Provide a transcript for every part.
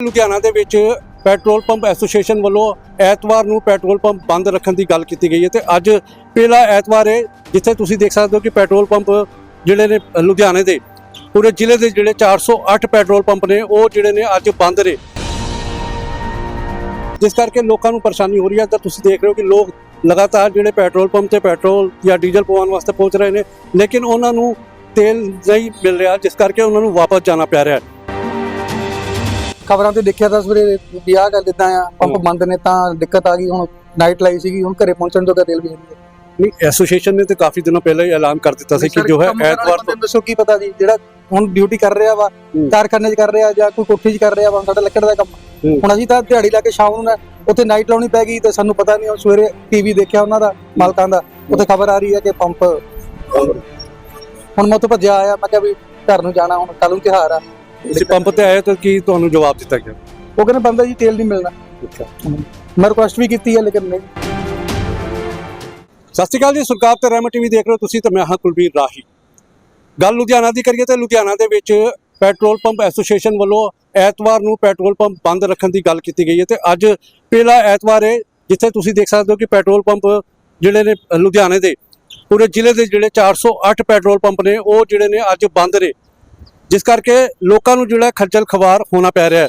ਲੁਧਿਆਣਾ ਦੇ ਵਿੱਚ petrol pump association ਵੱਲੋਂ ਐਤਵਾਰ ਨੂੰ ਪੈਟਰੋਲ ਪੰਪ ਬੰਦ ਰੱਖਣ ਦੀ ਗੱਲ ਕੀਤੀ ਗਈ ਹੈ ਤੇ ਅੱਜ ਪਹਿਲਾ ਐਤਵਾਰ ਹੈ, ਜਿੱਥੇ ਤੁਸੀਂ ਦੇਖ ਸਕਦੇ ਹੋ ਕਿ ਪੈਟਰੋਲ ਪੰਪ ਜਿਹੜੇ ਨੇ ਲੁਧਿਆਣੇ ਦੇ, ਪੂਰੇ ਜ਼ਿਲ੍ਹੇ ਦੇ ਜਿਹੜੇ 408 ਪੈਟਰੋਲ ਪੰਪ ਨੇ, ਉਹ ਜਿਹੜੇ ਨੇ ਅੱਜ ਬੰਦ ਨੇ। ਜਿਸ ਕਰਕੇ ਲੋਕਾਂ ਨੂੰ ਪਰੇਸ਼ਾਨੀ ਹੋ ਰਹੀ ਹੈ, ਤਾਂ ਤੁਸੀਂ ਦੇਖ ਰਹੇ ਹੋ ਕਿ ਲੋਕ ਲਗਾਤਾਰ ਜਿਹੜੇ ਪੈਟਰੋਲ ਪੰਪ ਤੇ ਪੈਟਰੋਲ ਜਾਂ ਡੀਜ਼ਲ ਪਵਾਉਣ ਵਾਸਤੇ ਪਹੁੰਚ ਰਹੇ ਨੇ, ਲੇਕਿਨ ਉਹਨਾਂ ਨੂੰ ਤੇਲ ਨਹੀਂ ਮਿਲ ਰਿਹਾ, ਜਿਸ ਕਰਕੇ ਉਹਨਾਂ ਨੂੰ ਵਾਪਸ ਜਾਣਾ ਪੈ ਰਿਹਾ ਹੈ। ਖਬਰਾਂ ਤੇ ਦੇਖਿਆ ਤਾਂ ਸਵੇਰੇ ਵੀ ਆਹ ਗੱਲ ਇਦਾਂ ਆ ਪੰਪ। ਬੰਦ ਨੇ ਤਾਂ ਦਿੱਕਤ ਆ ਗਈ ਹੁਣ ਨਾਈਟ ਲਾਈ ਸੀਗੀ ਹੁਣ ਘਰੇ ਪਹੁੰਚਣ ਤੋਂ ਤੇਲ ਵੀ ਨਹੀਂ ਨਹੀਂ ਐਸੋਸੀਏਸ਼ਨ ਨੇ ਤੇ ਕਾਫੀ ਦਿਨੋਂ ਪਹਿਲਾਂ ਹੀ ਐਲਾਨ ਕਰ ਦਿੱਤਾ ਸੀ ਕਿ ਜੋ ਹੈ ਐਤਵਾਰ ਤੋਂ ਦੱਸੋ ਕੀ ਪਤਾ ਜੀ ਜਿਹੜਾ ਹੁਣ ਡਿਊਟੀ ਕਰ ਰਿਹਾ ਵਾ। ਕਾਰਖਾਨੇ 'ਚ ਕਰ ਰਿਹਾ ਜਾਂ ਕੋਈ ਕੋਠੀ 'ਚ ਕਰ ਰਿਹਾ ਵਾ ਸਾਡਾ ਲੱਕੜ ਦਾ ਕੰਮ। ਹੁਣ ਅਸੀਂ ਤਾਂ ਦਿਹਾੜੀ ਲਾ ਕੇ ਸ਼ਾਮ ਨੂੰ ਉੱਥੇ ਨਾਈਟ ਲਾਉਣੀ ਪੈ ਗਈ ਤੇ ਸਾਨੂੰ ਪਤਾ ਨਹੀਂ ਉਹ ਸਵੇਰੇ ਟੀਵੀ ਦੇਖਿਆ ਉਹਨਾਂ ਦਾ ਮਾਲਕਾਂ ਦਾ ਉੱਥੇ ਖਬਰ ਆ ਰਹੀ ਹੈ ਕਿ ਪੰਪ ਹੁਣ ਮੈਂ ਉੱਥੇ ਭੱਜਿਆ ਆਇਆ ਮੈਂ ਕਿਹਾ ਵੀ ਘਰ ਨੂੰ ਜਾਣਾ ਹੁਣ ਕੱਲ ਨੂੰ ਤਿਉਹਾਰ ਆ ਤੁਸੀਂ ਪੰਪ ਤੇ ਆਏ ਤਾਂ ਕੀ ਤੁਹਾਨੂੰ ਜਵਾਬ ਦਿੱਤਾ ਗਿਆ? ਉਹ ਕਹਿੰਦੇ ਬੰਦਾ ਜੀ ਤੇਲ ਨਹੀਂ ਮਿਲਣਾ। ਮੈਂ ਰਿਕੁਐਸਟ ਵੀ ਕੀਤੀ ਹੈ ਲੇਕਿਨ ਨਹੀਂ। ਸਤਿ ਸ਼੍ਰੀ ਅਕਾਲ ਜੀ ਸਰਕਾਰ ਤੇ ਰਹਿਮਤ ਟੀਵੀ ਦੇਖ ਰਹੇ ਹੋ ਤੁਸੀਂ ਤੇ ਮੈਂ ਹਾਂ ਕੁਲਬੀਰ ਰਾਹੀ। ਗੱਲ ਲੁਧਿਆਣਾ ਦੀ ਕਰੀਏ ਤੇ ਲੁਧਿਆਣਾ ਦੇ ਵਿੱਚ ਪੈਟਰੋਲ ਪੰਪ ਐਸੋਸੀਏਸ਼ਨ ਵੱਲੋਂ ਐਤਵਾਰ ਨੂੰ ਪੈਟਰੋਲ ਪੰਪ ਬੰਦ ਰੱਖਣ ਦੀ ਗੱਲ ਕੀਤੀ ਗਈ ਹੈ ਤੇ ਅੱਜ ਪਹਿਲਾ ਐਤਵਾਰ ਹੈ ਜਿੱਥੇ ਤੁਸੀਂ ਦੇਖ ਸਕਦੇ ਹੋ ਕਿ ਪੈਟਰੋਲ ਪੰਪ ਜਿਹੜੇ ਨੇ ਲੁਧਿਆਣੇ ਦੇ ਪੂਰੇ ਜ਼ਿਲ੍ਹੇ ਦੇ ਜਿਹੜੇ 408 ਪੈਟਰੋਲ ਪੰਪ ਨੇ ਉਹ ਜਿਹੜੇ ਨੇ ਅੱਜ ਬੰਦ ਨੇ। ਜਿਸ ਕਰਕੇ ਲੋਕਾਂ ਨੂੰ ਜਿਹੜਾ ਖੱਜਲ ਖਵਾਰ ਹੋਣਾ ਪੈ ਰਿਹਾ ਹੈ।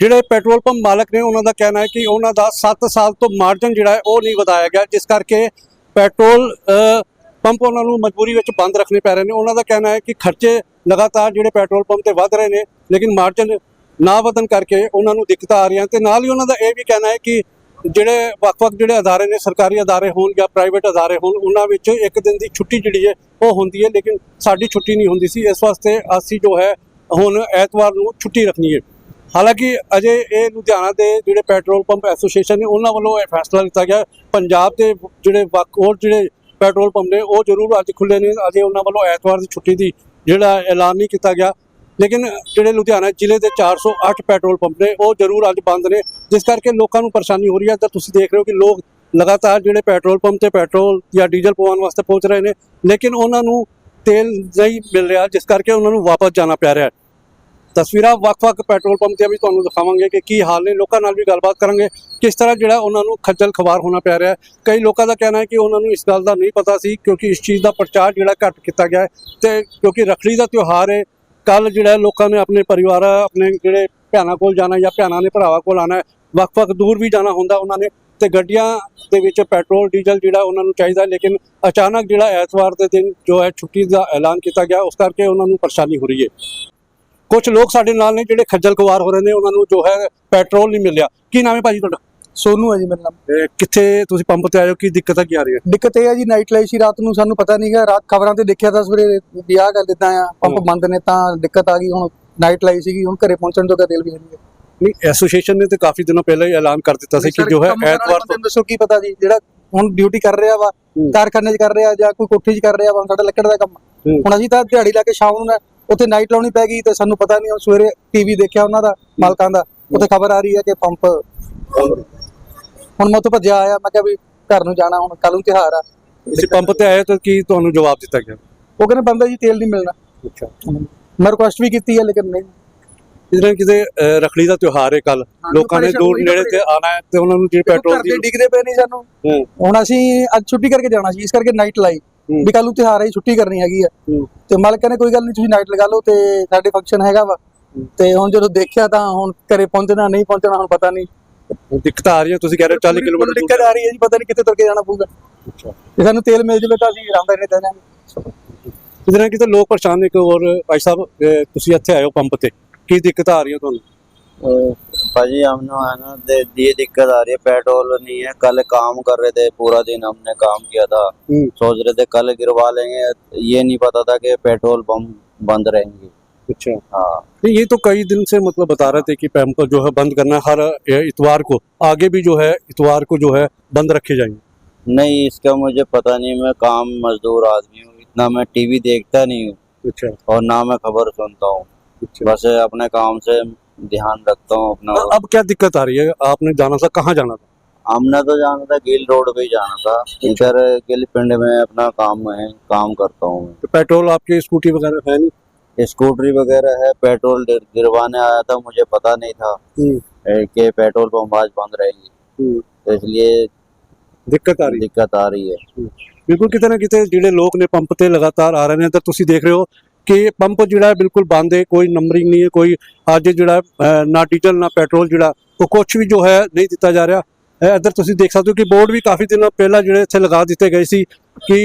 ਜਿਹੜੇ ਪੈਟਰੋਲ ਪੰਪ ਮਾਲਕ ਨੇ, ਉਹਨਾਂ ਦਾ ਕਹਿਣਾ ਹੈ ਕਿ ਉਹਨਾਂ ਦਾ 7 ਸਾਲ ਤੋਂ ਮਾਰਜਨ ਜਿਹੜਾ ਹੈ, ਉਹ ਨਹੀਂ ਵਧਾਇਆ ਗਿਆ, ਜਿਸ ਕਰਕੇ ਪੈਟਰੋਲ ਪੰਪ ਉਹਨਾਂ ਨੂੰ ਮਜਬੂਰੀ ਵਿੱਚ ਬੰਦ ਰੱਖਣੇ ਪੈ ਰਹੇ ਨੇ। ਉਹਨਾਂ ਦਾ ਕਹਿਣਾ ਹੈ ਕਿ ਖਰਚੇ ਲਗਾਤਾਰ ਜਿਹੜੇ ਪੈਟਰੋਲ ਪੰਪ ਤੇ ਵਧ ਰਹੇ ਨੇ, ਲੇਕਿਨ ਮਾਰਜਨ ਨਾ ਵਧਣ ਕਰਕੇ ਉਹਨਾਂ ਨੂੰ ਦਿੱਕਤਾਂ ਆ ਰਹੀਆਂ ਤੇ ਨਾਲ ਹੀ ਉਹਨਾਂ ਦਾ ਇਹ ਵੀ ਕਹਿਣਾ ਹੈ ਕਿ ਜਿਹੜੇ ਵੱਖ-ਵੱਖ ਜਿਹੜੇ ਅਦਾਰੇ ਨੇ, ਸਰਕਾਰੀ ਅਦਾਰੇ ਹੋਣ ਜਾਂ ਪ੍ਰਾਈਵੇਟ ਅਦਾਰੇ ਹੋਣ, ਉਹਨਾਂ ਵਿੱਚ ਇੱਕ ਦਿਨ ਦੀ ਛੁੱਟੀ ਜਿਹੜੀ ਹੈ, ਉਹ ਹੁੰਦੀ ਹੈ, ਲੇਕਿਨ ਸਾਡੀ ਛੁੱਟੀ ਨਹੀਂ ਹੁੰਦੀ ਸੀ। ਇਸ ਵਾਸਤੇ ਅਸੀਂ ਜੋ ਹੈ, ਹੁਣ ਐਤਵਾਰ ਨੂੰ ਛੁੱਟੀ ਰੱਖਣੀ ਹੈ। ਹਾਲਾਂਕਿ ਅਜੇ ਇਹ ਲੁਧਿਆਣਾ ਦੇ ਜਿਹੜੇ ਪੈਟਰੋਲ ਪੰਪ ਐਸੋਸੀਏਸ਼ਨ ਨੇ, ਉਹਨਾਂ ਵੱਲੋਂ ਇਹ ਫੈਸਲਾ ਲਿੱਤਾ ਗਿਆ। ਪੰਜਾਬ ਦੇ ਜਿਹੜੇ ਵੱਖ, ਹੋਰ ਜਿਹੜੇ ਪੈਟਰੋਲ ਪੰਪ ਨੇ, ਉਹ ਜ਼ਰੂਰ ਅੱਜ ਖੁੱਲੇ ਨੇ। ਅਜੇ ਉਹਨਾਂ ਵੱਲੋਂ ਐਤਵਾਰ ਦੀ ਛੁੱਟੀ ਦੀ ਜਿਹੜਾ ਐਲਾਨ ਨਹੀਂ ਕੀਤਾ ਗਿਆ। ਲੇਕਿਨ ਜਿਹੜੇ ਲੁਧਿਆਣਾ ਜ਼ਿਲ੍ਹੇ ਦੇ 408 ਪੈਟਰੋਲ ਪੰਪ ਨੇ, ਉਹ ਜ਼ਰੂਰ ਅੱਜ ਬੰਦ ਨੇ, ਜਿਸ ਕਰਕੇ ਲੋਕਾਂ ਨੂੰ ਪਰੇਸ਼ਾਨੀ ਹੋ ਰਹੀ ਹੈ। ਤਾਂ ਤੁਸੀਂ ਦੇਖ ਰਹੇ ਹੋ ਕਿ ਲੋਕ ਲਗਾਤਾਰ ਜਿਹੜੇ ਪੈਟਰੋਲ ਪੰਪ ਤੇ ਪੈਟਰੋਲ ਜਾਂ ਡੀਜ਼ਲ ਪਵਾਉਣ ਵਾਸਤੇ ਪਹੁੰਚ ਰਹੇ ਨੇ, ਲੇਕਿਨ ਉਹਨਾਂ ਨੂੰ ਤੇਲ ਨਹੀਂ ਮਿਲ ਰਿਹਾ, ਜਿਸ ਕਰਕੇ ਉਹਨਾਂ ਨੂੰ ਵਾਪਸ ਜਾਣਾ ਪੈ ਰਿਹਾ ਤਸਵੀਰਾਂ ਵੱਖ-ਵੱਖ ਪੈਟਰੋਲ ਪੰਪ ਦੀਆਂ ਵੀ ਤੁਹਾਨੂੰ ਦਿਖਾਵਾਂਗੇ ਕਿ ਕੀ ਹਾਲ ਨੇ। ਲੋਕਾਂ ਨਾਲ ਵੀ ਗੱਲਬਾਤ ਕਰਾਂਗੇ, ਕਿਸ ਤਰ੍ਹਾਂ ਜਿਹੜਾ ਉਹਨਾਂ ਨੂੰ ਖੱਜਲ ਖਵਾਰ ਹੋਣਾ ਪੈ ਰਿਹਾ ਹੈ। ਕਈ ਲੋਕਾਂ ਦਾ ਕਹਿਣਾ ਹੈ ਕਿ ਉਹਨਾਂ ਨੂੰ ਇਸ ਗੱਲ ਦਾ ਨਹੀਂ ਪਤਾ ਸੀ, ਕਿਉਂਕਿ ਇਸ ਚੀਜ਼ ਦਾ ਪ੍ਰਚਾਰ ਜਿਹੜਾ ਘੱਟ ਕੀਤਾ ਗਿਆ ਹੈ ਤੇ ਕਿਉਂਕਿ ਰੱਖੜੀ ਦਾ ਤਿਉਹਾਰ ਹੈ ਕੱਲ ਜਿਹੜਾ ਲੋਕਾਂ ਨੇ ਆਪਣੇ ਪਰਿਵਾਰ, ਆਪਣੇ ਜਿਹੜੇ ਭੈਣਾਂ ਕੋਲ ਜਾਣਾ ਜਾਂ ਭੈਣਾਂ ਨੇ ਭਰਾਵਾਂ ਕੋਲ ਆਣਾ ਵੱਖ-ਵੱਖ ਦੂਰ ਵੀ ਜਾਣਾ ਹੁੰਦਾ ਉਹਨਾਂ ਨੇ ਤੇ ਗੱਡੀਆਂ ਦੇ ਵਿੱਚ ਪੈਟਰੋਲ, ਡੀਜ਼ਲ ਜਿਹੜਾ ਉਹਨਾਂ ਨੂੰ ਚਾਹੀਦਾ ਲੇਕਿਨ ਅਚਾਨਕ ਜਿਹੜਾ ਐਤਵਾਰ ਦੇ ਦਿਨ ਜੋ ਹੈ ਛੁੱਟੀ ਦਾ ਐਲਾਨ ਕੀਤਾ ਗਿਆ, ਉਸ ਕਰਕੇ ਉਹਨਾਂ ਨੂੰ ਪਰੇਸ਼ਾਨੀ ਹੋ ਰਹੀ ਹੈ। ਕੁਝ ਲੋਕ ਸਾਡੇ ਨਾਲ ਨੇ ਜਿਹੜੇ ਖੱਜਲ ਖਵਾਰ ਹੋ ਰਹੇ ਨੇ, ਉਹਨਾਂ ਨੂੰ ਜੋ ਹੈ ਪੈਟਰੋਲ ਨਹੀਂ ਮਿਲਿਆ। ਕੀ ਨਾਮ ਹੈ ਭਾਜੀ ਤੁਹਾਡਾ? ਸੋਨੂ ਹੈ ਜੀ ਮੇਰਾ ਨਾਮ। ਇਹ ਕਿੱਥੇ ਤੁਸੀਂ ਪੰਪ ਤੇ ਹੋ? ਕੀ ਦਿੱਕਤ ਕੀ ਆ ਰਹੀ ਹੈ? ਦਿੱਕਤ ਇਹ ਹੈ ਜੀ ਨਾਈਟ ਲਾਈ ਸੀ ਰਾਤ ਨੂੰ ਸਾਨੂੰ ਪਤਾ ਨਹੀਂਗਾ ਰਾਤ ਖਬਰਾਂ ਤੇ ਦੇਖਿਆ ਤਾਂ ਸਵੇਰੇ ਵੀ ਆਹ ਗੱਲ ਇਦਾਂ ਆ ਪੰਪ। ਬੰਦ ਨੇ ਤਾਂ ਦਿੱਕਤ ਆ ਗਈ ਹੁਣ ਨਾਈਟ ਲਾਈ ਸੀਗੀ ਹੁਣ ਘਰੇ ਪਹੁੰਚਣ ਤੋਂ ਤੇਲ ਵੀ ਨਹੀਂ। ਨਹੀਂ ਐਸੋਸੀਏਸ਼ਨ ਨੇ ਤੇ ਕਾਫੀ ਦਿਨੋਂ ਪਹਿਲਾਂ ਹੀ ਐਲਾਨ ਕਰ ਦਿੱਤਾ ਸੀ ਕਿ ਜੋ ਹੈ ਐਤਵਾਰ ਤੋਂ ਦੱਸੋ ਕੀ ਪਤਾ ਜੀ ਜਿਹੜਾ ਹੁਣ ਡਿਊਟੀ ਕਰ ਰਿਹਾ ਵਾ। ਕਾਰਖਾਨੇ 'ਚ ਕਰ ਰਿਹਾ ਜਾਂ ਕੋਈ ਕੋਠੀ 'ਚ ਕਰ ਰਿਹਾ ਵਾ ਸਾਡਾ ਲੱਕੜ ਦਾ ਕੰਮ। ਹੁਣ ਅਸੀਂ ਤਾਂ ਦਿਹਾੜੀ ਲਾ ਕੇ ਸ਼ਾਮ ਨੂੰ ਉੱਥੇ ਨਾਈਟ ਲਾਉਣੀ ਪੈ ਗਈ ਤੇ ਸਾਨੂੰ ਪਤਾ ਨਹੀਂ ਉਹ ਸਵੇਰੇ ਟੀਵੀ ਦੇਖਿਆ ਉਹਨਾਂ ਦਾ ਮਾਲਕਾਂ ਦਾ ਉੱਥੇ ਖਬਰ ਆ ਰਹੀ ਹੈ ਕਿ ਪੰਪ ਹੁਣ ਮੈਂ ਉੱਥੇ ਭੱਜਿਆ ਆਇਆ ਮੈਂ ਕਿਹਾ ਵੀ ਘਰ ਨੂੰ ਜਾਣਾ ਹੁਣ ਕੱਲ ਨੂੰ ਤਿਉਹਾਰ ਆ। ਤੁਸੀਂ ਪੰਪ ਤੇ ਆਏ ਤਾਂ ਕੀ ਤੁਹਾਨੂੰ ਜਵਾਬ ਦਿੱਤਾ ਗਿਆ? ਉਹ ਕਹਿੰਦੇ ਬੰਦਾ ਜੀ ਤੇਲ ਨਹੀਂ ਮਿਲਣਾ। ਅੱਛਾ। ਮੈਂ ਰਿਕੁਐਸਟ ਵੀ ਕੀਤੀ ਹੈ ਲੇਕਿਨ ਨਹੀਂ। ਜਿਹਨਾਂ ਕਿਤੇ ਅਹ, ਰੱਖੜੀ ਦਾ ਤਿਉਹਾਰ ਹੈ ਕੱਲ ਲੋਕਾਂ ਨੇ ਦੂਰ ਨੇੜੇ ਤੇ ਆਣਾ ਹੈ ਤੇ ਉਹਨਾਂ ਨੂੰ ਜਿਹੜੇ ਪੈਟਰੋਲ ਦੀ ਡਿੱਗਦੇ ਪਏ ਨਹੀਂ ਸਾਨੂੰ। ਹੂੰ। ਹੁਣ ਅਸੀਂ ਅੱਜ ਛੁੱਟੀ ਕਰਕੇ ਜਾਣਾ ਸੀ ਇਸ ਕਰਕੇ ਨਾਈਟ ਲਾਈ। ਹੂੰ। ਵੀ ਕੱਲ ਨੂੰ ਤਿਉਹਾਰ ਹੈ ਜੀ, ਛੁੱਟੀ ਕਰਨੀ ਹੈਗੀ ਆ। ਹੂੰ। ਤੇ ਮਾਲਕ ਕਹਿੰਦੇ ਕੋਈ ਗੱਲ ਨਹੀਂ ਤੁਸੀਂ ਨਾਈਟ ਲਗਾ ਲਓ ਤੇ ਸਾਡੇ ਫੰਕਸ਼ਨ ਹੈਗਾ ਵਾ। ਤੇ ਹੁਣ ਜਦੋਂ ਦੇਖਿਆ ਤਾਂ ਹੁਣ ਘਰੇ ਪਹੁੰਚਣਾ ਨਹੀਂ ਪਹੁੰਚਣਾ ਹੁਣ ਪਤਾ ਨਹੀਂ। ਦਿੱਕਤਾਂ ਆ ਰਹੀਆਂ ਤੁਸੀਂ ਕਹਿ ਰਹੇ ਹੋ 40 ਕਿਲੋਮੀਟਰ ਦੂਰ ਦਿੱਕਤ ਆ ਰਹੀ ਹੈ ਜੀ ਪਤਾ ਨਹੀਂ ਕਿੱਥੇ ਤੁਰ ਕੇ ਜਾਣਾ ਪਊਗਾ ਅੱਛਾ ਜੇ ਸਾਨੂੰ ਤੇਲ ਮਿਲ ਜਾਵੇ ਤਾਂ ਅਸੀਂ ਆਰਾਮ ਨਾਲ ਰਹਿ ਜਿਹਨਾਂ ਕਿਤੇ ਲੋਕ ਪਰੇਸ਼ਾਨ ਨੇ ਇੱਕ ਹੋਰ ਭਾਈ ਸਾਹਿਬ ਅਹ, ਤੁਸੀਂ ਇੱਥੇ ਆਏ ਹੋ ਪੰਪ ਤੇ ਕੀ ਦਿੱਕਤਾਂ ਆ ਰਹੀਆਂ ਤੁਹਾਨੂੰ भाजी हमने है ना दे- ये दिक्कत आ रही है पेट्रोल नहीं है कल काम कर रहे थे पूरा दिन हमने काम किया था हम्म। सोच रहे थे कल गिरवा लेंगे ये नहीं पता था कि पेट्रोल पंप बंद रहेंगे अच्छा। हाँ। नहीं, ये तो कई दिन से मतलब बता रहे थे कि पंप जो है बंद करना हर इतवार को। आगे भी जो है इतवार को जो है बंद रखे जाएँगे। नहीं इसका मुझे पता नहीं मैं काम मजदूर आदमी हूँ इतना मैं टीवी देखता नहीं हूँ। अच्छा। और ना मैं खबर सुनता हूँ। अच्छा। बस अपने काम से ध्यान रखता हूँ अपना। अब क्या दिक्कत आ रही है? आपने जाना था कहाँ जाना था? हमने तो जाना था गिल रोड पे जाना था। इधर गिल पिंड में अपना काम है काम करता हूँ तो पेट्रोल आपकी स्कूटी वगैरह है नहीं? स्कूटरी वगैरह है पेट्रोल गिर- गिरवाने आया था मुझे पता नहीं था ए, कि पेट्रोल पंप आज बंद रहेगी तो इसलिए ਦਿੱਕਤ ਆ ਰਹੀ ਹੈ दिक्कत आ रही है ਬਿਲਕੁਲ ਕਿਤੇ ਨਾ ਕਿਤੇ ਜਿਹੜੇ ਲੋਕ ਨੇ ਪੰਪ ਤੇ ਲਗਾਤਾਰ ਆ ਰਹੇ ਨੇ ਤਾਂ ਤੁਸੀਂ ਦੇਖ ਰਹੇ ਹੋ ਕਿ ਪੰਪ ਜਿਹੜਾ ਹੈ ਬਿਲਕੁਲ ਬੰਦ ਹੈ ਕੋਈ ਨੰਬਰਿੰਗ ਨਹੀਂ ਹੈ ਕੋਈ ਅੱਜ ਜਿਹੜਾ ਅਹ, ਨਾ ਡੀਜ਼ਲ ਨਾ ਪੈਟਰੋਲ ਜਿਹੜਾ ਉਹ ਕੁਝ ਵੀ ਜੋ ਹੈ ਨਹੀਂ ਦਿੱਤਾ ਜਾ ਰਿਹਾ ਇਹ ਇੱਧਰ ਤੁਸੀਂ ਦੇਖ ਸਕਦੇ ਹੋ ਕਿ ਬੋਰਡ ਵੀ ਕਾਫੀ ਦਿਨਾਂ ਪਹਿਲਾਂ ਜਿਹੜੇ ਇੱਥੇ ਲਗਾ ਦਿੱਤੇ ਗਏ ਸੀ ਕਿ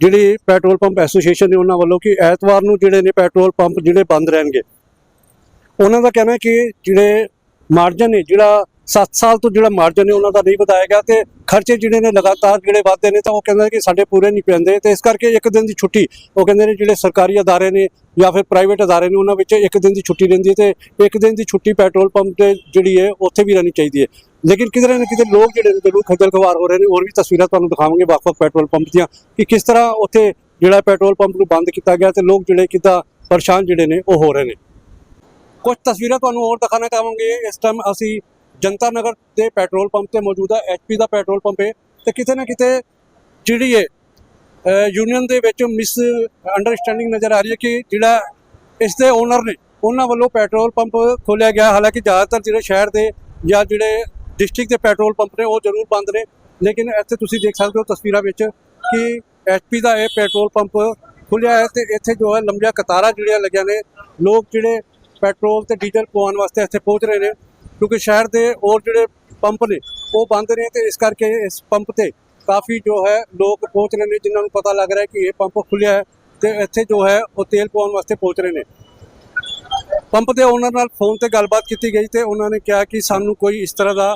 ਜਿਹੜੀ ਪੈਟਰੋਲ ਪੰਪ ਐਸੋਸੀਏਸ਼ਨ ਨੇ ਉਹਨਾਂ ਵੱਲੋਂ ਕਿ ਐਤਵਾਰ ਨੂੰ ਜਿਹੜੇ ਨੇ ਪੈਟਰੋਲ ਪੰਪ ਜਿਹੜੇ ਬੰਦ ਰਹਿਣਗੇ। ਉਹਨਾਂ ਦਾ ਕਹਿਣਾ ਹੈ ਕਿ ਜਿਹੜੇ ਮਾਰਜਨ ਨੇ, ਜਿਹੜਾ 7 ਸਾਲ ਤੋਂ ਜਿਹੜਾ ਮਾਰਜਨ ਹੈ ਉਹਨਾਂ ਦਾ ਨਹੀਂ ਵਧਾਇਆ ਗਿਆ ਤੇ ਖਰਚੇ ਜਿਹੜੇ ਨੇ ਲਗਾਤਾਰ ਜਿਹੜੇ ਵਧਦੇ ਨੇ ਤਾਂ ਉਹ ਕਹਿੰਦੇ ਨੇ ਕਿ ਸਾਡੇ ਪੂਰੇ ਨਹੀਂ ਪੈਂਦੇ ਤੇ ਇਸ ਕਰਕੇ ਇੱਕ ਦਿਨ ਦੀ ਛੁੱਟੀ, ਉਹ ਕਹਿੰਦੇ ਨੇ ਜਿਹੜੇ ਸਰਕਾਰੀ ਅਦਾਰੇ ਨੇ ਜਾਂ ਫਿਰ ਪ੍ਰਾਈਵੇਟ ਅਦਾਰੇ ਨੇ ਉਹਨਾਂ ਵਿੱਚ ਇੱਕ ਦਿਨ ਦੀ ਛੁੱਟੀ ਰਹਿੰਦੀ ਹੈ ਤੇ ਇੱਕ ਦਿਨ ਦੀ ਛੁੱਟੀ ਪੈਟਰੋਲ ਪੰਪ ਤੇ ਜਿਹੜੀ ਹੈ ਉੱਥੇ ਵੀ ਰਹਿਣੀ ਚਾਹੀਦੀ ਹੈ। ਲੇਕਿਨ ਕਿਧਰੇ ਨਾ ਕਿਤੇ ਲੋਕ ਜਿਹੜੇ ਨੇ ਜ਼ਰੂਰ ਖੱਜਲ ਖਵਾਰ ਹੋ ਰਹੇ ਨੇ, ਹੋਰ ਵੀ ਤਸਵੀਰਾਂ ਤੁਹਾਨੂੰ ਦਿਖਾਵਾਂਗੇ ਵੱਖ-ਵੱਖ ਪੈਟਰੋਲ ਪੰਪ ਦੀਆਂ ਕਿ ਕਿਸ ਤਰ੍ਹਾਂ ਉੱਥੇ ਜਿਹੜਾ ਪੈਟਰੋਲ ਪੰਪ ਨੂੰ ਬੰਦ ਕੀਤਾ ਗਿਆ ਤੇ ਲੋਕ ਜਿਹੜੇ ਕਿੱਦਾਂ ਪਰੇਸ਼ਾਨ ਜਿਹੜੇ ਨੇ, ਉਹ ਹੋ ਰਹੇ ਨੇ। ਕੁਝ ਤਸਵੀਰਾਂ ਤੁਹਾਨੂੰ ਹੋਰ ਦਿਖਾਣਾ ਚਾਹਾਂਗੇ। ਇਸ ਟਾਈਮ ਅਸੀਂ ਜਨਤਾ ਨਗਰ ਦੇ ਪੈਟਰੋਲ ਪੰਪ ਤੇ ਮੌਜੂਦ ਹੈ ਐਚਪੀ ਦਾ ਪੈਟਰੋਲ ਪੰਪ ਹੈ ਤੇ ਕਿਤੇ ਨਾ ਕਿਤੇ ਜਿਹੜੀ ਹੈ ਯੂਨੀਅਨ ਦੇ ਵਿੱਚ ਮਿਸ ਅੰਡਰਸਟੈਂਡਿੰਗ ਨਜ਼ਰ ਆ ਰਹੀ ਹੈ ਕਿ ਜਿਹੜਾ ਇਸ ਦੇ ਓਨਰ ਨੇ, ਉਹਨਾਂ ਵੱਲੋਂ ਪੈਟਰੋਲ ਪੰਪ ਖੋਲਿਆ ਗਿਆ। ਹਾਲਾਂਕਿ ਜ਼ਿਆਦਾਤਰ ਜਿਹੜੇ ਸ਼ਹਿਰ ਦੇ ਜਾਂ ਜਿਹੜੇ ਡਿਸਟ੍ਰਿਕਟ ਦੇ ਪੈਟਰੋਲ ਪੰਪ ਨੇ ਉਹ ਜ਼ਰੂਰ ਬੰਦ ਨੇ। ਲੇਕਿਨ ਇੱਥੇ ਤੁਸੀਂ ਦੇਖ ਸਕਦੇ ਹੋ ਤਸਵੀਰਾਂ ਵਿੱਚ ਕਿ ਐਚਪੀ ਦਾ ਇਹ ਪੈਟਰੋਲ ਪੰਪ ਖੁੱਲਿਆ ਹੈ ਤੇ ਇੱਥੇ ਜੋ ਹੈ ਲੰਬੀਆਂ ਕਤਾਰਾਂ ਜਿਹੜੀਆਂ ਲੱਗੀਆਂ ਨੇ, ਲੋਕ ਜਿਹੜੇ ਪੈਟਰੋਲ ਤੇ ਡੀਜ਼ਲ ਪਵਾਉਣ ਵਾਸਤੇ ਇੱਥੇ ਪਹੁੰਚ ਰਹੇ ਨੇ, ਕਿਉਂਕਿ ਸ਼ਹਿਰ ਦੇ ਹੋਰ ਜਿਹੜੇ ਪੰਪ ਨੇ, ਉਹ ਬੰਦ ਨੇ ਤੇ ਇਸ ਕਰਕੇ ਇਸ ਪੰਪ ਤੇ ਕਾਫੀ ਜੋ ਹੈ ਲੋਕ ਪਹੁੰਚ ਰਹੇ ਨੇ, ਜਿਨ੍ਹਾਂ ਨੂੰ ਪਤਾ ਲੱਗ ਰਿਹਾ ਕਿ ਇਹ ਪੰਪ ਖੁੱਲਿਆ ਹੈ ਤੇ ਇੱਥੇ ਜੋ ਹੈ ਉਹ ਤੇਲ ਪਵਾਉਣ ਵਾਸਤੇ ਪਹੁੰਚ ਰਹੇ ਨੇ। ਪੰਪ ਦੇ ਓਨਰ ਨਾਲ ਫੋਨ ਤੇ ਗੱਲਬਾਤ ਕੀਤੀ ਗਈ ਤੇ ਉਹਨਾਂ ਨੇ ਕਿਹਾ ਕਿ ਸਾਨੂੰ ਕੋਈ ਇਸ ਤਰ੍ਹਾਂ ਦਾ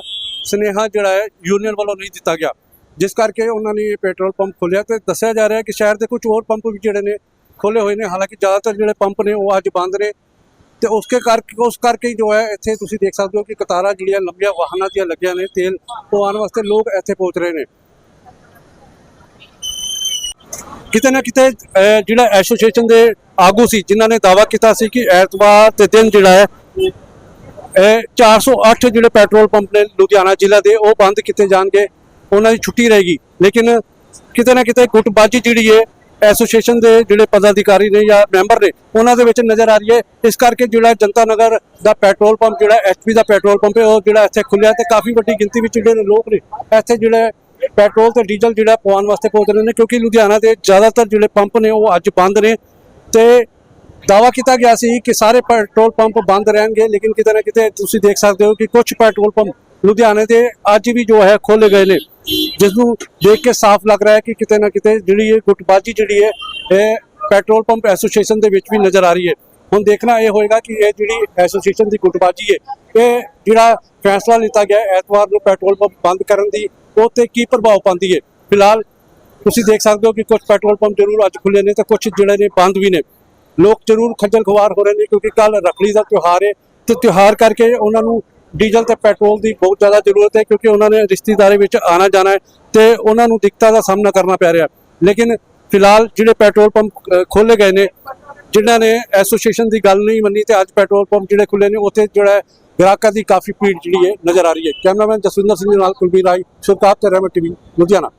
ਸੁਨੇਹਾ ਜਿਹੜਾ ਹੈ ਯੂਨੀਅਨ ਵੱਲੋਂ ਨਹੀਂ ਦਿੱਤਾ ਗਿਆ। ਜਿਸ ਕਰਕੇ ਉਹਨਾਂ ਨੇ ਇਹ ਪੈਟਰੋਲ ਪੰਪ ਖੋਲ੍ਹਿਆ ਤੇ ਦੱਸਿਆ ਜਾ ਰਿਹਾ ਕਿ ਸ਼ਹਿਰ ਦੇ ਕੁਝ ਹੋਰ ਪੰਪ ਵੀ ਜਿਹੜੇ ਨੇ ਖੋਲੇ ਹੋਏ ਨੇ। ਹਾਲਾਂਕਿ ਜ਼ਿਆਦਾਤਰ ਜਿਹੜੇ ਪੰਪ ਨੇ ਉਹ ਅੱਜ ਬੰਦ ਨੇ ਤੇ ਉਸਕੇ ਕਰਕੇ ਉਸ ਕਰਕੇ ਹੀ ਜੋ ਹੈ ਇੱਥੇ ਤੁਸੀਂ ਦੇਖ ਸਕਦੇ ਹੋ ਕਿ ਕਤਾਰਾਂ ਜਿਹੜੀਆਂ ਲੰਬੀਆਂ ਵਾਹਨਾਂ ਦੀਆਂ ਲੱਗੀਆਂ ਨੇ, ਤੇਲ ਪਵਾਉਣ ਵਾਸਤੇ ਲੋਕ ਇੱਥੇ ਪਹੁੰਚ ਰਹੇ ਨੇ। ਕਿਤੇ ਨਾ ਕਿਤੇ ਜਿਹੜਾ ਐਸੋਸੀਏਸ਼ਨ ਦੇ ਆਗੂ ਸੀ, ਜਿਨ੍ਹਾਂ ਨੇ ਦਾਵਾ ਕੀਤਾ ਸੀ ਕਿ ਐਤਵਾਰ ਦੇ ਦਿਨ ਜਿਹੜਾ ਹੈ ਇਹ 408 ਜਿਹੜੇ ਪੈਟਰੋਲ ਪੰਪ ਨੇ ਲੁਧਿਆਣਾ ਜ਼ਿਲ੍ਹਾ ਦੇ, ਉਹ ਬੰਦ ਕੀਤੇ ਜਾਣਗੇ, ਉਹਨਾਂ ਦੀ ਛੁੱਟੀ ਰਹੇਗੀ। ਲੇਕਿਨ ਕਿਤੇ ਨਾ ਕਿਤੇ ਗੁੱਟਬਾਜੀ ਜਿਹੜੀ ਹੈ ਐਸੋਸੀਏਸ਼ਨ ਦੇ ਜਿਹੜੇ ਪਦਾਧਿਕਾਰੀ ਨੇ ਜਾਂ ਮੈਂਬਰ ਨੇ, ਉਹਨਾਂ ਦੇ ਵਿੱਚ ਨਜ਼ਰ ਆ ਰਹੀ ਹੈ। ਇਸ ਕਰਕੇ ਜਿਹੜਾ ਜਨਤਾ ਨਗਰ ਦਾ ਪੈਟਰੋਲ ਪੰਪ, ਜਿਹੜਾ ਐਚਪੀ ਦਾ ਪੈਟਰੋਲ ਪੰਪ ਹੈ, ਉਹ ਜਿਹੜਾ ਇੱਥੇ ਖੁੱਲਿਆ ਤੇ ਕਾਫੀ ਵੱਡੀ ਗਿਣਤੀ ਵਿੱਚ ਜਿਹੜੇ ਲੋਕ ਨੇ, ਇੱਥੇ ਜਿਹੜੇ ਪੈਟਰੋਲ ਤੇ ਡੀਜ਼ਲ ਜਿਹੜਾ ਪਵਾਉਣ ਵਾਸਤੇ ਪਹੁੰਚ ਰਹੇ ਨੇ, ਕਿਉਂਕਿ ਲੁਧਿਆਣਾ ਦੇ ਜ਼ਿਆਦਾਤਰ ਜਿਹੜੇ ਪੰਪ ਨੇ ਉਹ ਅੱਜ ਬੰਦ ਨੇ ਤੇ ਦਾਵਾ ਕੀਤਾ ਗਿਆ ਸੀ ਕਿ ਸਾਰੇ ਪੈਟਰੋਲ ਪੰਪ ਬੰਦ ਰਹਿਣਗੇ, ਲੇਕਿਨ ਕਿਤੇ ਨਾ ਕਿਤੇ ਤੁਸੀਂ ਦੇਖ ਸਕਦੇ ਹੋ ਕਿ ਕੁਝ ਪੈਟਰੋਲ ਪੰਪ ਲੁਧਿਆਣੇ ਦੇ ਅੱਜ ਵੀ ਜੋ ਹੈ ਖੋਲੇ ਗਏ ਨੇ ਜਿਸ ਨੂੰ ਦੇਖ ਕੇ ਸਾਫ਼ ਲੱਗ ਰਿਹਾ ਹੈ ਕਿ ਕਿਤੇ ਨਾ ਕਿਤੇ ਜਿਹੜੀ ਇਹ ਗੁੱਟਬਾਜੀ ਜਿਹੜੀ ਹੈ, ਇਹ ਪੈਟਰੋਲ ਪੰਪ ਐਸੋਸੀਏਸ਼ਨ ਦੇ ਵਿੱਚ ਵੀ ਨਜ਼ਰ ਆ ਰਹੀ ਹੈ। ਹੁਣ ਦੇਖਣਾ ਇਹ ਹੋਏਗਾ ਕਿ ਇਹ ਜਿਹੜੀ ਐਸੋਸੀਏਸ਼ਨ ਦੀ ਗੁੱਟਬਾਜੀ ਹੈ, ਇਹ ਜਿਹੜਾ ਫੈਸਲਾ ਲਿੱਤਾ ਗਿਆ ਐਤਵਾਰ ਨੂੰ ਪੈਟਰੋਲ ਪੰਪ ਬੰਦ ਕਰਨ ਦੀ ਉਹ ਤੇ ਕੀ ਪ੍ਰਭਾਵ ਪਾਉਂਦੀ ਹੈ? ਫਿਲਹਾਲ ਤੁਸੀਂ ਦੇਖ ਸਕਦੇ ਹੋ ਕਿ ਕੁਝ ਪੈਟਰੋਲ ਪੰਪ ਜ਼ਰੂਰ ਅੱਜ ਖੁੱਲੇ ਨੇ ਤੇ ਕੁਝ ਜਿਹੜੇ ਨੇ ਬੰਦ ਵੀ ਨੇ। ਲੋਕ ਜ਼ਰੂਰ ਖੱਜਲ ਖਵਾਰ ਹੋ ਰਹੇ ਨੇ ਕਿਉਂਕਿ ਕੱਲ ਰੱਖੜੀ ਦਾ ਤਿਉਹਾਰ ਹੈ ਤੇ ਤਿਉਹਾਰ ਕਰਕੇ ਉਹਨਾਂ ਨੂੰ ਡੀਜ਼ਲ ਤੇ ਪੈਟਰੋਲ ਦੀ ਬਹੁਤ ਜ਼ਿਆਦਾ ਜ਼ਰੂਰਤ ਹੈ ਕਿਉਂਕਿ ਉਹਨਾਂ ਨੇ ਰਿਸ਼ਤੇਦਾਰੀ ਵਿੱਚ ਆਣਾ ਜਾਣਾ ਹੈ ਤੇ ਉਹਨਾਂ ਨੂੰ ਦਿੱਕਤਾਂ ਦਾ ਸਾਹਮਣਾ ਕਰਨਾ ਪੈ ਰਿਹਾ ਲੇਕਿਨ ਫਿਲਹਾਲ ਜਿਹੜੇ ਪੈਟਰੋਲ ਪੰਪ ਖੋਲੇ ਗਏ ਨੇ, ਜਿਨ੍ਹਾਂ ਨੇ ਐਸੋਸੀਏਸ਼ਨ ਦੀ ਗੱਲ ਨਹੀਂ ਮੰਨੀ ਤੇ ਅੱਜ ਪੈਟਰੋਲ ਪੰਪ ਜਿਹੜੇ ਖੁੱਲੇ ਨੇ, ਉੱਥੇ ਜਿਹੜਾ ਗ੍ਰਾਹਕਾਂ ਦੀ ਕਾਫੀ ਭੀੜ ਜਿਹੜੀ ਹੈ ਨਜ਼ਰ ਆ ਰਹੀ ਹੈ ਕੈਮਰਾਮੈਨ ਜਸਵਿੰਦਰ ਸਿੰਘ ਦੇ ਨਾਲ ਕੁਲਬੀਰ ਰਾਈ ਸੁਰਕਾਪ ਤੇ ਰਹਿਮਤ ਟੀਵੀ ਲੁਧਿਆਣਾ